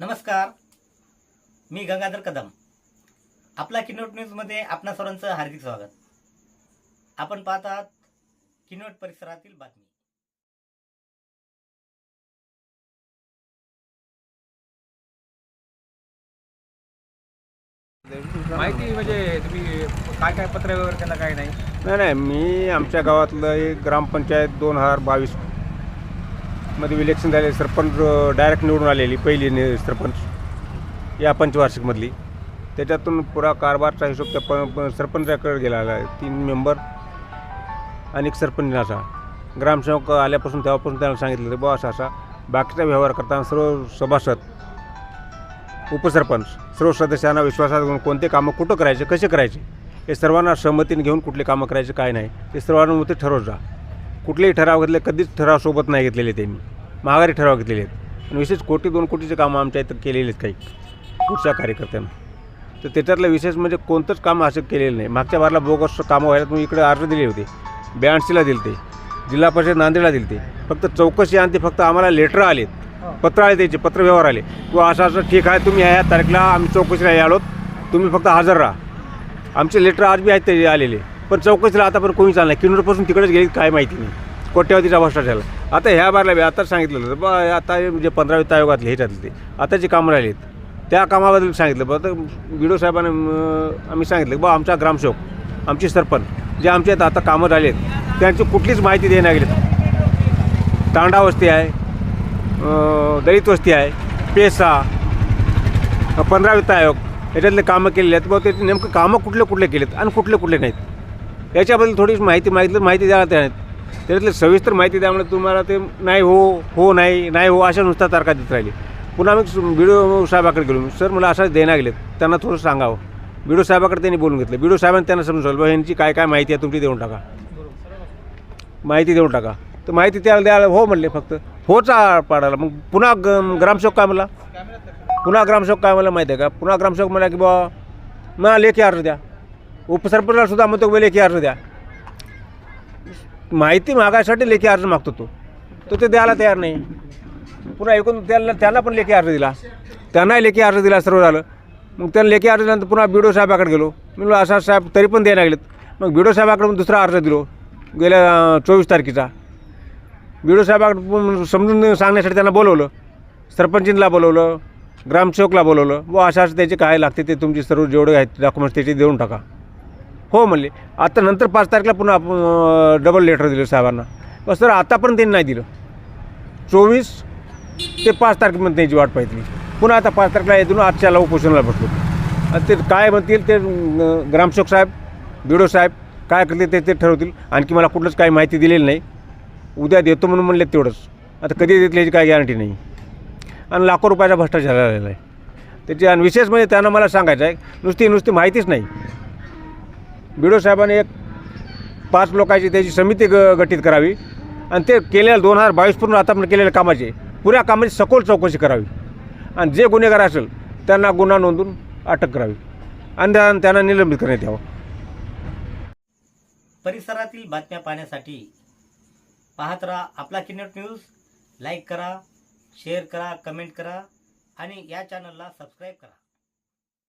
नमस्कार. मी गंगाधर कदम. आपला किनोट न्यूजमध्ये आपणा सर्वांचं हार्दिक स्वागत. आपण पाहत आहात किनोट परिसरातील बातमी. माहिती म्हणजे तुम्ही काय काय पत्र वगैरे त्यांना काय नाही? नाही नाही मी आमच्या गावातलं एक ग्रामपंचायत दोन हजार बावीस मध्ये इलेक्शन झाले सरपंच डायरेक्ट निवडून आलेली पहिली नि सरपंच. या पंचवार्षिकमधली. त्याच्यातून पुरा कारभारचा हिशोब त्या प प- सरपंचाकडे गेला आहे. तीन मेंबर आणि एक सरपंच असा. ग्रामसेवक आल्यापासून तेव्हापासून त्यांना सांगितलं होतं बुवा असा असा. बाकीचा व्यवहार करताना सर्व सभासद उपसरपंच सर्व सदस्यांना विश्वासात घेऊन कोणते कामं कुठं करायचे कसे करायचे हे सर्वांना सहमतीने घेऊन कुठले कामं करायचे काय नाही ते सर्वांना मग ते ठरवत जा. कुठलेही ठराव घेतले कधीच ठराव सोबत नाही घेतलेले त्यांनी. महागारी ठराव घेतलेले आहेत. आणि विशेष कोटी दोन कोटीचे कामं आमच्या इथं केलेले आहेत काही. पुढच्या कार्यकर्त्यांना. तर त्याच्यातलं विशेष म्हणजे कोणतंच काम असं केलेलं नाही. मागच्या बारला बोगस कामं व्हायला तुम्ही इकडे अर्ज दिले होते. ब्याऐंशीला दिले ते जिल्हा परिषद नांदेडला दिले ते फक्त चौकशी आणि ते फक्त आम्हाला लेटर आलेत. पत्र आले त्याचे पत्रव्यवहार आले. किंवा असं असं ठीक आहे तुम्ही ह्या तारखेला आम्ही चौकशीला आलोत तुम्ही फक्त हजर राहा. आमचे लेटर आज बी आहेत ते आलेले. पण चौकशीला आता पण कोणी चाललं किन्नूरपासून किनूरपासून तिकडेच गेली काय माहिती नाही. कोट्यावधीचा भ्रष्टाचार झाला. आता ह्या बारला आता सांगितलं होतं बा आता जे म्हणजे पंधरा वित्त आयोगातले ह्याच्यातले ते आता जे कामं राहिलेत त्या कामाबद्दल सांगितलं बा तर बिडो साहेबांना आम्ही सांगितलं बा आमचा ग्रामसेवक आमचे सरपंच जे आमच्या इथं आता कामं राहिलेत त्यांची कुठलीच माहिती देण्या गेली तांडा वस्ती आहे दलित वस्ती आहे पेसा पंधरा वित्त आयोग याच्यातले कामं केलेले आहेत. बघ ते नेमकं कामं कुठले कुठले केलेत आणि कुठले कुठले नाहीत. याच्याबद्दल थोडीशी माहिती मागितलं माहिती द्या त्या त्यातले सविस्तर माहिती द्यामुळे तुम्हाला ते नाही हो हो नाही नाही हो अशा नुसता तारखा देत राहिली. पुन्हा मी बिडो साहेबाकडे गेलो. सर मला असं देण्या गेलेत त्यांना थोडं सांगावं. बिडो साहेबाकडे त्यांनी बोलून घेतलं. बिडो साहेबांनी त्यांना समजवलं बा यांची काय काय माहिती आहे तुमची देऊन टाका. माहिती देऊन टाका. तर माहिती त्याला द्यायला हो म्हणले फक्त. होचा पाडायला. मग पुन्हा ग ग्रामसेवक काय म्हणला? पुन्हा ग्रामसेवक काय मला माहिती आहे का? पुन्हा ग्रामसेवक म्हणला की बा मला लेखी अर्ज द्या. उपसरपंचाला सुद्धा म्हणतो की लेखी अर्ज द्या. माहिती मागायसाठी लेखी अर्ज मागतो तो. तो ते द्यायला तयार नाही. पुन्हा ऐकून त्याला त्याला पण लेखी अर्ज दिला. त्यांनाही लेखी अर्ज दिला सर्व झालं. मग त्याला लेखी अर्ज दिल्यानंतर पुन्हा बिडो साहेबाकडे गेलो. मी म्हणलो असा साहेब तरी पण द्यायला लागलेत. मग बिडो साहेबाकडे दुसरा अर्ज दिलो. गेल्या चोवीस तारखेचा. बिडो साहेबाकडे समजून सांगण्यासाठी त्यांना बोलवलं. सरपंचींना बोलवलं. ग्रामसेवकला बोलवलं. व अशा असं त्याचे काय लागते ते तुमचे सर्व जेवढे आहेत डॉक्युमेंट्स त्याचे देऊन टाका. हो म्हणले. आता नंतर पाच तारखेला पुन्हा डबल लेटर दिलं साहेबांना. बस सर आतापर्यंत त्यांनी नाही दिलं. चोवीस ते पाच तारखेपर्यंत त्यांची वाट पाहिली. पुन्हा आता पाच तारखेला येतून आजच्याला उपोषणाला बसलो. आणि ते काय म्हणतील ते ग्रामसेवक साहेब बिडो साहेब काय करतील ते ते ठरवतील. आणखी मला कुठलंच काही माहिती दिलेली नाही. उद्या देतो म्हणून म्हणले तेवढंच. आता कधी देतील याची काही गॅरंटी नाही. आणि लाखो रुपयाचा भ्रष्टाचार झालेला आहे. त्याची आणि विशेष म्हणजे त्यांना मला सांगायचं आहे नुसती नुसती माहितीच नाही. बिडो साहेबांनी एक पाच लोकांची त्याची समिती ग गठीत करावी. आणि ते केलेल्या दोन हजार बावीसपूर्वी आतापर्यंत केलेल्या कामाचे पुऱ्या कामाची सखोल चौकशी करावी. आणि जे गुन्हेगार असेल त्यांना गुन्हा नोंदून अटक करावी. आणि त्यांना निलंबित करण्यात यावं. परिसरातील बातम्या पाहण्यासाठी पाहत राहा आपला किनट न्यूज. लाईक करा शेअर करा कमेंट करा आणि या चॅनलला सबस्क्राईब करा.